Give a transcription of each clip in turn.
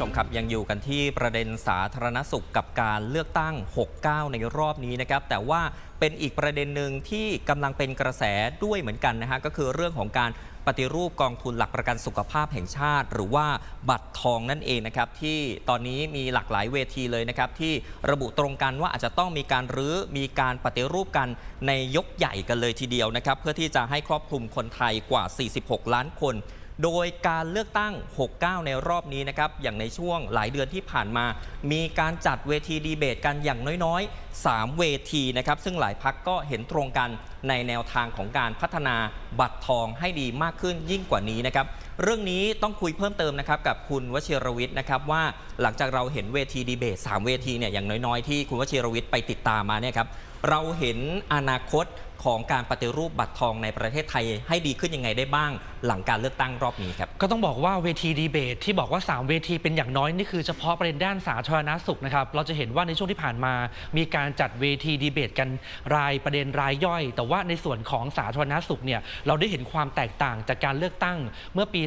ชมครับยังอยู่กันที่ประเด็นสาธารณสุขกับการเลือกตั้ง 69 ในรอบนี้นะครับแต่ว่าเป็นอีกประเด็นหนึ่งที่กำลังเป็นกระแสด้วยเหมือนกันนะฮะก็คือเรื่องของการปฏิรูปกองทุนหลักประกันสุขภาพแห่งชาติ หรือว่าบัตรทองนั่นเองนะครับที่ตอนนี้มีหลากหลายเวทีเลยนะครับที่ระบุตรงกันว่าอาจจะต้องมีการรื้อมีการปฏิรูปกันในยกใหญ่กันเลยทีเดียวนะครับเพื่อที่จะให้ครอบคลุมคนไทยกว่า 46 ล้านคน โดยการเลือกตั้ง 69 ในรอบนี้นะครับอย่างในช่วงหลายเดือนที่ผ่านมา มีการจัดเวทีดีเบตกันอย่างน้อยๆ 3 เวทีนะครับซึ่งหลายพักก็เห็นตรงกันในแนวทางของการพัฒนาบัตรทองให้ดีมากขึ้นยิ่งกว่านี้นะครับเรื่องนี้ต้องคุยเพิ่มเติมนะครับกับคุณวชิรวิทย์นะครับว่าหลังจากเราเห็นเวทีดีเบต 3 เวทีเนี่ยอย่างน้อยๆ ที่คุณวชิรวิทย์ไปติดตามมาเนี่ยครับเราเห็นอนาคต ของการปฏิรูปบัตรทองในประเทศไทย ให้ดีขึ้นยังไงได้บ้าง หลังการเลือกตั้งรอบนี้ครับ ก็ต้องบอกว่าเวทีดีเบต ที่บอกว่า 3 เวทีเป็นอย่างน้อยนี่คือเฉพาะประเด็นด้านสาธารณสุขนะครับเราจะเห็นว่าในช่วงที่ผ่านมา มีการจัดเวทีดีเบตกันรายประเด็นรายย่อย แต่ว่าในส่วนของสาธารณสุขเนี่ยเราได้เห็นความแตกต่างจากการเลือกตั้งเมื่อปี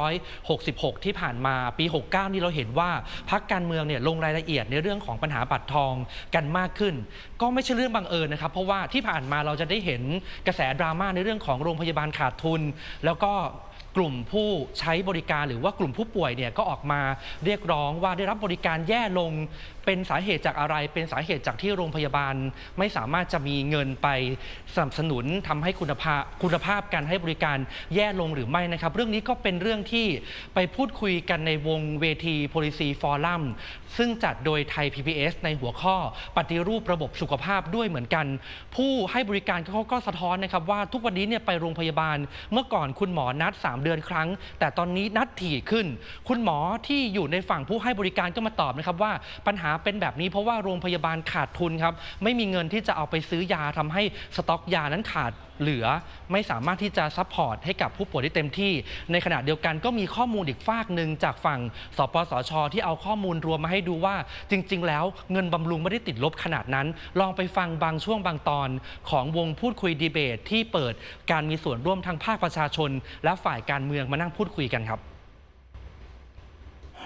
2566 ที่ผ่านมาปี 69 นี่เราเห็นว่าพักการเมืองเนี่ยลงรายละเอียดในเรื่องของปัญหาบัตรทองกันมากขึ้น ก็ไม่ใช่เรื่องบังเอิญนะครับเพราะว่าที่ผ่านมาเราจะได้เห็นกระแสดราม่าในเรื่องของโรงพยาบาลขาดทุน แล้วก็กลุ่มผู้ใช้บริการหรือว่ากลุ่มผู้ป่วยเนี่ยก็ออกมาเรียกร้องว่าได้รับบริการแย่ลง เป็นสาเหตุจากอะไร เป็นสาเหตุจากที่โรงพยาบาล ไม่สามารถจะมีเงินไปสนับสนุนทำให้คุณภาพคุณภาพการให้บริการแย่ลงหรือไม่นะครับ เรื่องนี้ก็เป็นเรื่องที่ไปพูดคุยกันในวงเวที Policy Forum ซึ่งจัดโดยไทย PBS ในหัวข้อปฏิรูประบบสุขภาพด้วยเหมือนกัน ผู้ให้บริการเขาก็สะท้อนนะครับว่าทุกวันนี้เนี่ยไปโรงพยาบาลเมื่อก่อนคุณหมอนัด 3 เดือนครั้ง แต่ตอนนี้นัดถี่ขึ้น คุณหมอที่อยู่ในฝั่งผู้ให้บริการก็มาตอบนะครับว่าปัญหาเป็นแบบนี้เพราะว่าโรงพยาบาลขาดทุนครับไม่มีเงินที่จะเอาไปซื้อยาทำให้สต็อกยานั้นขาดเหลือ ไม่สามารถที่จะซัพพอร์ตให้กับผู้ป่วยได้เต็มที่ ในขณะเดียวกันก็มีข้อมูลอีกฝากหนึ่งจากฝั่งสปสช ที่เอาข้อมูลรวมมาให้ดูว่า จริง ๆ แล้วเงินบำรุงไม่ได้ติดลบขนาดนั้น ลองไปฟังบางช่วงบางตอน ของวงพูดคุยดีเบต ที่เปิดการมีส่วนร่วมทางภาคประชาชน และฝ่ายการเมืองมานั่งพูดคุยกันครับ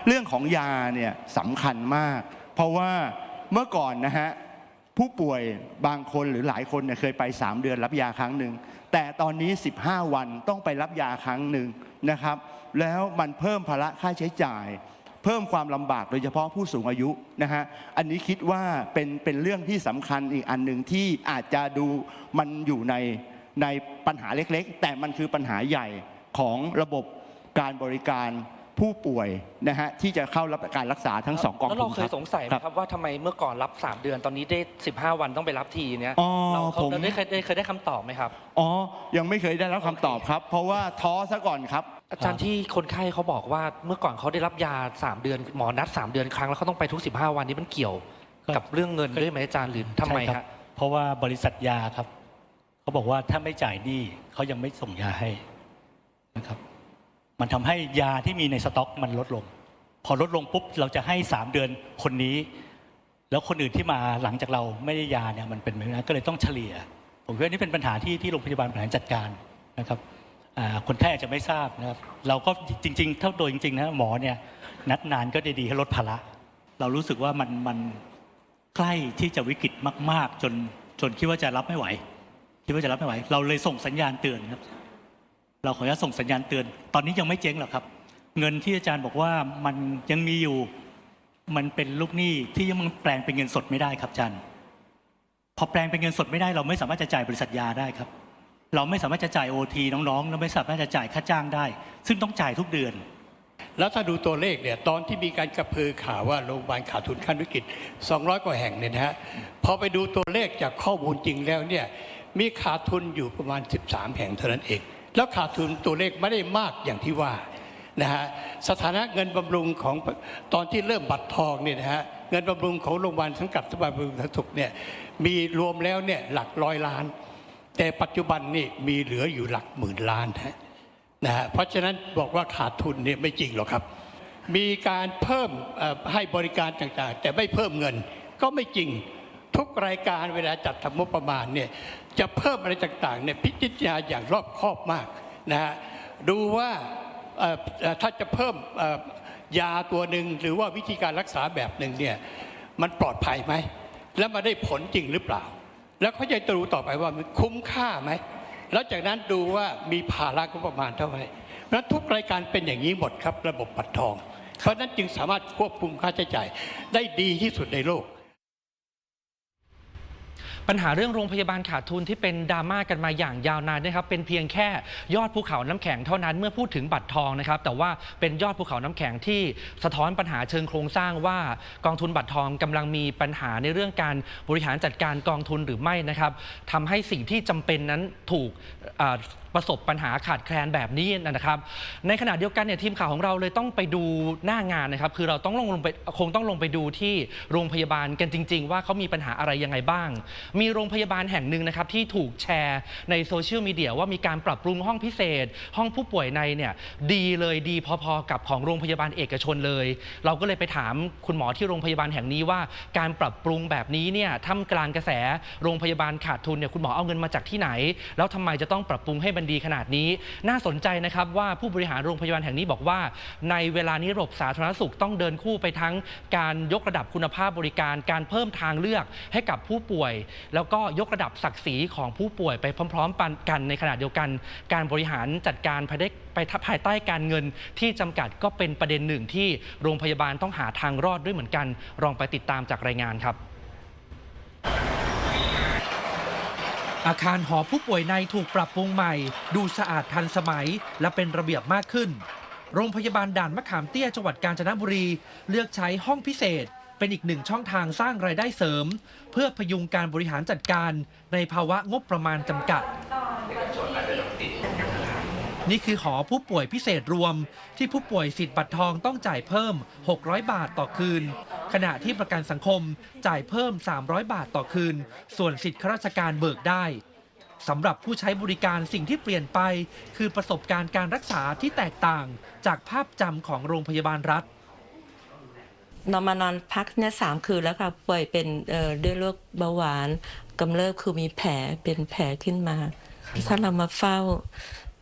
เรื่องของยาเนี่ยสำคัญมาก เพราะว่าเมื่อก่อนนะฮะผู้ป่วยบางคนหรือหลายคนเนี่ยเคยไป 3 เดือนรับยาครั้งหนึ่งแต่ตอนนี้ 15 วันต้องไปรับยาครั้งหนึ่งนะครับ แล้วมันเพิ่มภาระค่าใช้จ่าย เพิ่มความลำบากโดยเฉพาะผู้สูงอายุนะฮะอันนี้คิดว่าเป็นเป็นเรื่องที่สำคัญอีกอันหนึ่งที่อาจจะดูมันอยู่ในในปัญหาเล็กๆ แต่มันคือปัญหาใหญ่ของระบบการบริการ ผู้ป่วยนะฮะที่จะเข้ารับการรักษาทั้งสองกองแล้วทุเรานเคยสงสัยไหมครับว่าทำไมเมื่อก่อนรับ 3 เดือนตอนนี้ได้ 15 วันต้องไปรับทีเนี้ยอ๋อเราเขาผมเราได้เคยได้เคยได้คำตอบไหมครับอ๋อยังไม่เคยได้รับคำตอบครับ เพราะว่าท้อซะก่อนครับ อาจารย์ที่คนไข้เขาบอกว่าเมื่อก่อนเขาได้รับยา 3 เดือนหมอนัด 3 เดือนครั้งแล้วเขาต้องไปทุก 15 วันนี้มันเกี่ยวก็กับเรื่องเงินด้วยไหมอาจารย์หรือทำไมใช่คครัรับบเพราะว่าบริษัทยาครับเขาบอกว่าถ้าไม่จ่ายหนี้เขายังไม่ส่งยาให้นะครับ มันทำให้ยาที่มีในสต็อกมันลดลง พอลดลงปุ๊บเราจะให้สามเดือนคนนี้ แล้วคนอื่นที่มาหลังจากเราไม่ได้ยาเนี่ยมันเป็นแบบนั้นก็เลยต้องเฉลี่ย ผมคิดว่านี่เป็นปัญหาที่ที่โรงพยาบาลบริหารจัดการนะครับคนไข้อาจจะไม่ทราบนะครับเราก็จริงๆเท่าโดยจริงๆนะหมอเนี่ยนัดนานก็ดีๆให้ลดภาระเรารู้สึกว่ามันมันใกล้ที่จะวิกฤตมาก ๆ จนจนคิดว่าจะรับไม่ไหวคิดว่าจะรับไม่ไหว เราเลยส่งสัญญาณเตือนครับ เราขออนุญาตส่งสัญญาณเตือน ตอนนี้ยังไม่เจ๊งหรอกครับ เงินที่อาจารย์บอกว่ามันยังมีอยู่ มันเป็นลูกหนี้ที่ยังแปลงเป็นเงินสดไม่ได้ครับอาจารย์ พอแปลงเป็นเงินสดไม่ได้เราไม่สามารถจะจ่ายบริษัทยาได้ครับ เราไม่สามารถจะจ่ายโอทีน้องๆเราไม่สามารถจะจ่ายค่าจ้างได้ ซึ่งต้องจ่ายทุกเดือน แล้วถ้าดูตัวเลขเนี่ยตอนที่มีการกระพือข่าวว่าโรงพยาบาลขาดทุนขั้นวิกฤต 200 กว่าแห่งเนี่ยนะฮะพอไปดูตัวเลขจากข้อมูลจริงแล้วเนี่ยมีขาดทุนอยู่ประมาณ 13 แห่งเท่านั้นเอง แล้วขาดทุนตัวเลขไม่ได้มากอย่างที่ว่านะฮะสถานะเงินบำรุงของตอนที่เริ่มบัตรทองเนี่ยนะฮะเงินบำรุงของโรงพยาบาลสังกัดสภาบำรุงสาธารณสุขเนี่ยมีรวมแล้วเนี่ยหลักร้อยล้าน แต่ปัจจุบันนี่มีเหลืออยู่หลักหมื่นล้านนะฮะเพราะฉะนั้นบอกว่าขาดทุนเนี่ยไม่จริงหรอกครับ มีการเพิ่มให้บริการต่างๆ แต่ไม่เพิ่มเงินก็ไม่จริงทุกรายการเวลาจัดทำงบประมาณเนี่ย จะเพิ่มอะไรต่างๆเนี่ยพิจารณาอย่างรอบคอบมากนะฮะดูว่าถ้าจะเพิ่มยาตัวหนึ่งหรือว่าวิธีการรักษาแบบหนึ่งเนี่ยมันปลอดภัยไหม แล้วมาได้ผลจริงหรือเปล่า แล้วเขาจะดูต่อไปว่ามันคุ้มค่าไหม แล้วจากนั้นดูว่ามีภาระก็ประมาณเท่าไหร่เพราะฉะนั้นทุกรายการเป็นอย่างนี้หมดครับระบบบัตรทอง เพราะนั้นจึงสามารถควบคุมค่าใช้จ่ายได้ดีที่สุดในโลก ปัญหาเรื่องโรงพยาบาลขาดทุนที่เป็นดราม่ากันมาอย่างยาวนานนะครับเป็นเพียงแค่ยอดภูเขาน้ำแข็งเท่านั้นเมื่อพูดถึงบัตรทองนะครับแต่ว่าเป็นยอดภูเขาน้ำแข็งที่สะท้อนปัญหาเชิงโครงสร้างว่ากองทุนบัตรทองกำลังมีปัญหาในเรื่องการบริหารจัดการกองทุนหรือไม่นะครับทำให้สิ่งที่จำเป็นนั้นถูก ประสบปัญหาขาดแคลนแบบนี้นะครับ ในขณะเดียวกันเนี่ยทีมข่าวของเราเลยต้องไปดูหน้างานนะครับ คือเราต้องลงลงไปคงต้องลงไปดูที่โรงพยาบาลกันจริง ๆ ว่าเขามีปัญหาอะไรยังไงบ้าง มีโรงพยาบาลแห่งหนึ่งนะครับที่ถูกแชร์ในโซเชียลมีเดียว่ามีการปรับปรุงห้องพิเศษ ห้องผู้ป่วยในเนี่ยดีเลยดีพอๆกับของโรงพยาบาลเอกชนเลย เราก็เลยไปถามคุณหมอที่โรงพยาบาลแห่งนี้ว่าการปรับปรุงแบบนี้เนี่ยท่ามกลางกระแสโรงพยาบาลขาดทุนเนี่ยคุณหมอเอาเงินมาจากที่ไหน แล้วทำไมจะต้องปรับปรุงให้มันดีขนาดนี้ น่าสนใจนะครับว่าผู้บริหารโรงพยาบาลแห่งนี้บอกว่า ในเวลานี้ระบบสาธารณสุขต้องเดินคู่ไปทั้งการยกระดับคุณภาพบริการ การเพิ่มทางเลือกให้กับผู้ป่วย แล้วก็ยกระดับศักดิ์ศรีของผู้ป่วยไปพร้อมๆกันในขณะเดียวกัน การบริหารจัดการภายใต้ไปภายใต้การเงินที่จำกัดก็เป็นประเด็นหนึ่งที่โรงพยาบาลต้องหาทางรอดด้วยเหมือนกันลองไปติดตามจากรายงานครับ อาคารหอผู้ป่วยในถูกปรับปรุงใหม่ ดูสะอาดทันสมัย และเป็นระเบียบมากขึ้น โรงพยาบาลด่านมะขามเตี้ยจังหวัดกาญจนบุรี เลือกใช้ห้องพิเศษ เป็นอีกหนึ่งช่องทางสร้างรายได้เสริม เพื่อพยุงการบริหารจัดการในภาวะงบประมาณจำกัด นี่คือหอผู้ป่วยพิเศษรวม ที่ผู้ป่วยสิทธิ์บัตรทองต้องจ่ายเพิ่ม 600 บาทต่อคืน ขณะที่ประกันสังคมจ่ายเพิ่ม 300 บาทต่อคืน ส่วนสิทธิข้าราชการเบิกได้สำหรับผู้ใช้บริการสิ่งที่เปลี่ยนไป คือประสบการณ์การรักษาที่แตกต่าง จากภาพจำของโรงพยาบาลรัฐนอนมานอนพักเนี่ยสามคืนแล้วค่ะป่วยเป็นเอ่อด้วยโรคเบาหวานกำเริบคือมีแผลเป็นแผลขึ้นมา ถ้าเรามาเฝ้า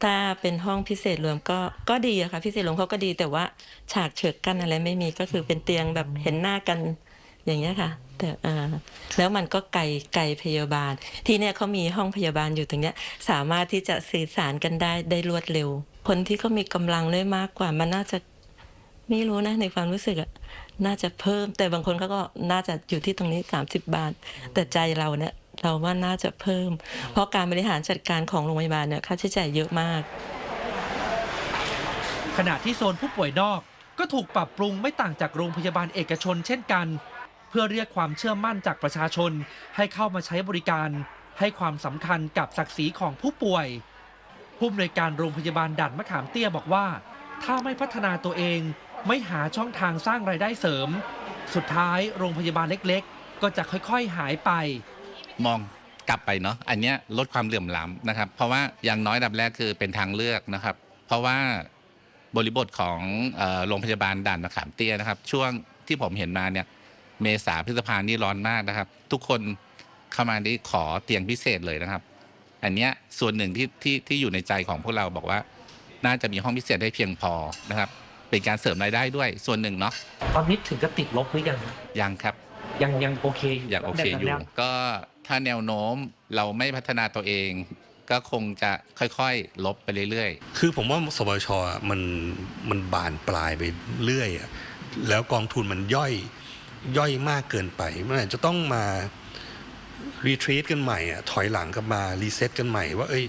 ถ้าเป็นห้องพิเศษรวมก็ก็ดีอะค่ะพิเศษรวมเขาก็ดีแต่ว่าฉากเฉิกกั้นอะไรไม่มีก็คือเป็นเตียงแบบเห็นหน้ากันอย่างเงี้ยค่ะ แต่เอ่อแล้วมันก็ไกลไกลพยาบาล ที่เนี่ยเขามีห้องพยาบาลอยู่ตรงเนี้ย สามารถที่จะสื่อสารกันได้ได้รวดเร็ว คนที่เขามีกำลังได้มากกว่ามันน่าจะไม่รู้นะในความรู้สึกอะน่าจะเพิ่ม แต่บางคนเขาก็น่าจะอยู่ที่ตรงนี้ 30 บาท แต่ใจเราเนี่ย เราว่าน่าจะเพิ่ม เพราะการบริหารจัดการของโรงพยาบาลเนี่ยค่าใช้จ่ายเยอะมาก ขณะที่โซนผู้ป่วยนอกก็ถูกปรับปรุงไม่ต่างจากโรงพยาบาลเอกชนเช่นกัน เพื่อเรียกความเชื่อมั่นจากประชาชนให้เข้ามาใช้บริการ ให้ความสำคัญกับศักดิ์ศรีของผู้ป่วย ผู้อำนวยการโรงพยาบาลด่านมะขามเตี้ยบอกว่า ถ้าไม่พัฒนาตัวเองไม่หาช่องทางสร้างรายได้เสริม สุดท้ายโรงพยาบาลเล็ก ๆ ก็จะค่อยๆหายไป มองกลับไปเนาะอันเนี้ยลดความเหลื่อมล้ำนะครับ เพราะว่าอย่างน้อยอันดับแรกคือเป็นทางเลือกนะครับ เพราะว่าบริบทของเอ่อโรงพยาบาลด่านมะขามเตี้ยนะครับ ช่วงที่ผมเห็นมาเนี่ยเมษาพฤษภานี่ร้อนมากนะครับ ทุกคนเข้ามาได้ขอเตียงพิเศษเลยนะครับ อันเนี้ยส่วนหนึ่งที่ที่ที่อยู่ในใจของพวกเราบอกว่า น่าจะมีห้องพิเศษได้เพียงพอนะครับ เป็นการเสริมรายได้ด้วยส่วนหนึ่งเนาะตอนนี้ถึงจะติดลบหรือยังยังครับ ยังยังโอเคอยากโอเคอยู่ก็ ถ้าแนวโน้มเราไม่พัฒนาตัวเอง ก็คงจะค่อยๆ ลบไปเรื่อยๆ คือผมว่าสปชอะมันมันบานปลายไปเรื่อยอะแล้วกองทุนมันย่อยย่อยมากเกินไปมันอาจจะต้องมารีทรีตกันใหม่อะถอยหลังกลับมารีเซ็ตกันใหม่ว่าเอ้ย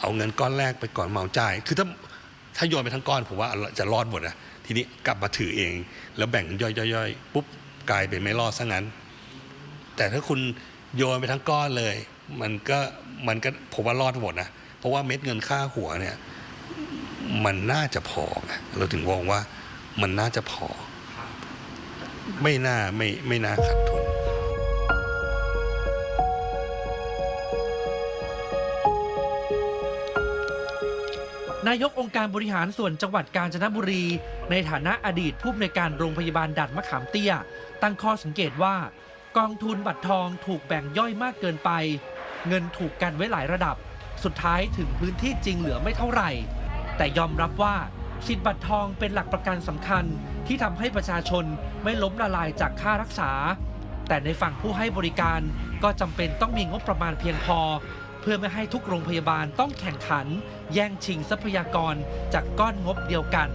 เอาเงินก้อนแรกไปก่อนเมาจ่าย คือถ้าถ้าโยนไปทั้งก้อนผมว่าจะรอดหมดอะทีนี้กลับมาถือเอง แล้วแบ่งย่อยๆปุ๊บกลายเป็นไม่รอดซะงั้น แต่ถ้าคุณ โยนไปทั้งก้อนเลย มันก็มันก็ผมว่ารอดหมดนะเพราะว่าเม็ดเงินค่าหัวเนี่ย มันน่าจะพอเราถึงมองว่ามันน่าจะพอ ไม่น่าไม่ไม่น่าขาดทุนนายกองค์การบริหารส่วนจังหวัดกาญจนบุรี ในฐานะอดีตผู้อำนวยการโรงพยาบาลดัดมะขามเตี้ย ตั้งข้อสังเกตว่า กองทุนบัตรทองถูกแบ่งย่อยมากเกินไป เงินถูกกันไว้หลายระดับ สุดท้ายถึงพื้นที่จริงเหลือไม่เท่าไหร่ แต่ยอมรับว่าสิทธิ์บัตรทองเป็นหลักประกันสำคัญที่ทำให้ประชาชนไม่ล้มละลายจากค่ารักษา แต่ในฝั่งผู้ให้บริการก็จำเป็นต้องมีงบประมาณเพียงพอ เพื่อไม่ให้ทุกโรงพยาบาลต้องแข่งขัน แย่งชิงทรัพยากรจากก้อนงบเดียวกัน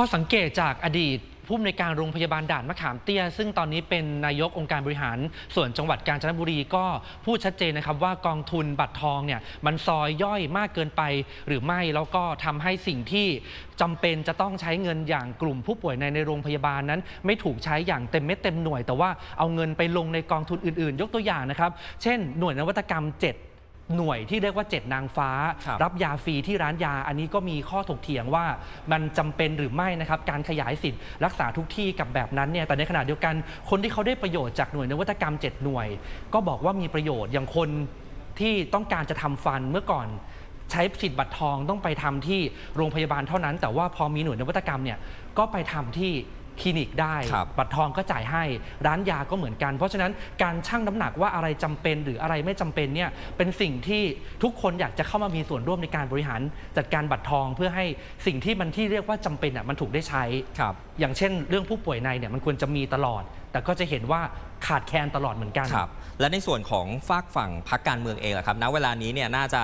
ข้อสังเกตจากอดีตผู้อำนวยการโรงพยาบาลด่านมะขามเตี้ย ซึ่งตอนนี้เป็นนายกองค์การบริหาร ส่วนจังหวัดกาญจนบุรีก็พูดชัดเจนนะครับว่ากองทุนบัตรทองเนี่ยมันซอยย่อยมากเกินไปหรือไม่แล้วก็ทำให้สิ่งที่จำเป็นจะต้องใช้เงินอย่างกลุ่มผู้ป่วยในในโรงพยาบาลนั้น ไม่ถูกใช้อย่างเต็มเม็ดเต็มหน่วย แต่ว่าเอาเงินไปลงในกองทุนอื่นๆ ยกตัวอย่างนะครับ เช่น หน่วยนวัตกรรม 7 หน่วยที่เรียกว่า 7 นางฟ้าครับรับยาฟรีที่ร้านยา อันนี้ก็มีข้อถกเถียงว่ามันจำเป็นหรือไม่นะครับ การขยายสิทธิ์รักษาทุกที่กับแบบนั้นเนี่ยแต่ในขณะเดียวกัน คนที่เขาได้ประโยชน์จากหน่วยนวัตกรรม 7 หน่วย ก็บอกว่ามีประโยชน์อย่างคนที่ต้องการจะทำฟันเมื่อก่อนใช้สิทธิ์บัตรทองต้องไปทำที่โรงพยาบาลเท่านั้น แต่ว่าพอมีหน่วยนวัตกรรมเนี่ยก็ไปทำที่ คลินิกได้ ครับบัตรทองก็จ่ายให้ ร้านยาก็เหมือนกัน เพราะฉะนั้นการชั่งน้ำหนักว่าอะไรจำเป็นหรืออะไรไม่จำเป็นเนี่ยเป็นสิ่งที่ทุกคนอยากจะเข้ามามีส่วนร่วมในการบริหารจัดการบัตรทองเพื่อให้สิ่งที่มันที่เรียกว่าจำเป็นอะมันถูกได้ใช้ ครับ อย่างเช่นเรื่องผู้ป่วยในเนี่ยมันควรจะมีตลอด แต่ก็จะเห็นว่าขาดแคลนตลอดเหมือนกันครับและในส่วนของฝากฝั่งพักการเมืองเองล่ะครับณเวลานี้เนี่ยน่าจะ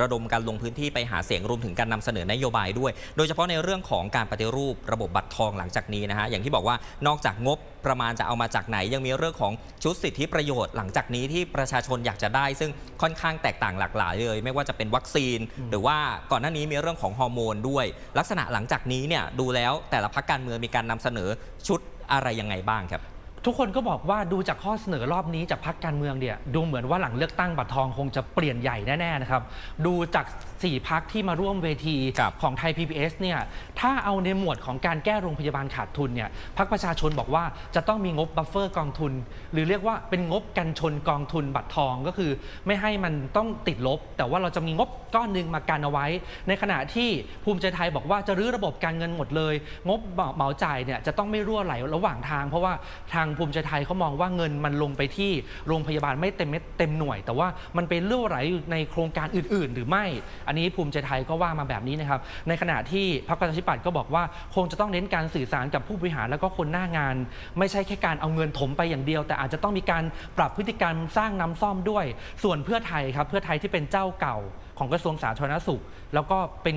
ระดมการลงพื้นที่ไปหาเสียงรวมถึงการนำเสนอนโยบายด้วย โดยเฉพาะในเรื่องของการปฏิรูประบบบัตรทองหลังจากนี้นะฮะอย่างที่บอกว่านอกจากงบประมาณจะเอามาจากไหน ยังมีเรื่องของชุดสิทธิประโยชน์หลังจากนี้ที่ประชาชนอยากจะได้ ซึ่งค่อนข้างแตกต่างหลากหลายเลย ไม่ว่าจะเป็นวัคซีน หรือว่าก่อนหน้านี้มีเรื่องของฮอร์โมนด้วย ลักษณะหลังจากนี้เนี่ยดูแล้วแต่ละพักการเมืองมีการนำเสนอชุดอะไรยังไงบ้างครับ ทุกคนก็บอกว่าดูจากข้อเสนอรอบนี้จากพักการเมืองเนี่ยดูเหมือนว่าหลังเลือกตั้งบัตรทองคงจะเปลี่ยนใหญ่แน่ๆนะครับ ดูจาก 4พักที่มาร่วมเวทีครับของไทย PBS เนี่ยถ้าเอาในหมวดของการแก้โรงพยาบาลขาดทุนเนี่ยพักประชาชนบอกว่าจะต้องมีงบบัฟเฟอร์กองทุน หรือเรียกว่าเป็นงบกันชนกองทุนบัตรทองก็คือ ไม่ให้มันต้องติดลบ แต่ว่าเราจะมีงบก้อนหนึ่งมากันเอาไว้ ในขณะที่ภูมิใจไทยบอกว่าจะรื้อระบบการเงินหมดเลย งบเหมาจ่ายเนี่ยจะต้องไม่รั่วไหลระหว่างทาง เพราะว่าทางภูมิใจไทยเขามองว่าเงินมันลงไปที่โรงพยาบาลไม่เต็มเม็ดเต็มหน่วย แต่ว่ามันไปรั่วไหลอยู่ในโครงการอื่น ๆ หรือไม่ อันนี้ภูมิใจไทยก็ว่ามาแบบนี้นะครับในขณะที่พรรคประชาธิปัตย์ก็บอกว่าคงจะต้องเน้นการสื่อสารกับผู้บริหารแล้วก็คนหน้างาน ไม่ใช่แค่การเอาเงินถมไปอย่างเดียว แต่อาจจะต้องมีการปรับพฤติกรรมสร้างน้ำซ่อมด้วย ส่วนเพื่อไทยครับเพื่อไทยที่เป็นเจ้าเก่าของกระทรวงสาธารณสุข แล้วก็เป็น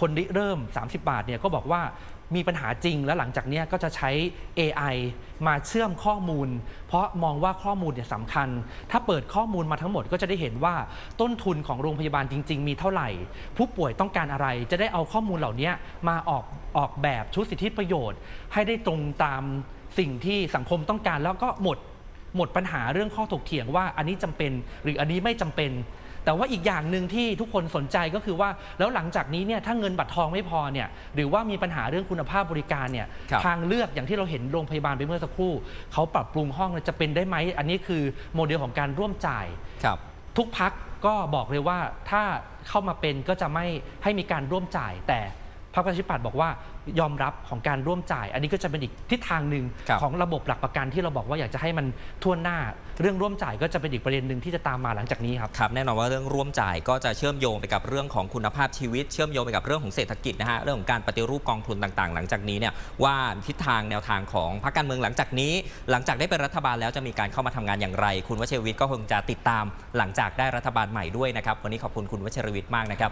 คนริเริ่ม 30 บาทเนี่ยก็บอกว่า มีปัญหาจริงแล้วหลังจากนี้ก็จะใช้ AI มาเชื่อมข้อมูล เพราะมองว่าข้อมูลเนี่ยสำคัญ ถ้าเปิดข้อมูลมาทั้งหมดก็จะได้เห็นว่าต้นทุนของโรงพยาบาลจริง ๆ มีเท่าไหร่ ผู้ป่วยต้องการอะไร จะได้เอาข้อมูลเหล่านี้มาออกออกแบบชุดสิทธิประโยชน์ ให้ได้ตรงตามสิ่งที่สังคมต้องการแล้วก็หมดหมดปัญหาเรื่องข้อถกเถียงว่าอันนี้จำเป็นหรืออันนี้ไม่จำเป็น แต่ว่าอีกอย่างหนึ่งที่ทุกคนสนใจก็คือว่าแล้วหลังจากนี้เนี่ยถ้าเงินบัตรทองไม่พอเนี่ยหรือว่ามีปัญหาเรื่องคุณภาพบริการเนี่ยครับ ทางเลือกอย่างที่เราเห็นโรงพยาบาลไปเมื่อสักครู่เขาปรับปรุงห้องเนี่ยจะเป็นได้ไหมอันนี้คือโมเดลของการร่วมจ่าย ครับ ทุกพักก็บอกเลยว่าถ้าเข้ามาเป็นก็จะไม่ให้มีการร่วมจ่าย แต่ พรรคประชาธิปัตย์บอกว่ายอมรับของการร่วมจ่าย อันนี้ก็จะเป็นอีกทิศทางหนึ่งครับของระบบหลักประกันที่เราบอกว่าอยากจะให้มันทั่วหน้า เรื่องร่วมจ่ายก็จะเป็นอีกประเด็นหนึ่งที่จะตามมาหลังจากนี้ครับ ครับแน่นอนว่าเรื่องร่วมจ่ายก็จะเชื่อมโยงไปกับเรื่องของคุณภาพชีวิต เชื่อมโยงไปกับเรื่องของเศรษฐกิจนะฮะเรื่องของการปฏิรูปกองทุนต่างๆ หลังจากนี้เนี่ยว่าทิศทางแนวทางของพรรคการเมืองหลังจากนี้ หลังจากได้เป็นรัฐบาลแล้วจะมีการเข้ามาทำงานอย่างไร คุณวชิรวิทย์ก็คงจะติดตามหลังจากได้รัฐบาลใหม่ด้วยนะครับวันนี้ขอบคุณคุณวชิรวิทย์มากนะครับ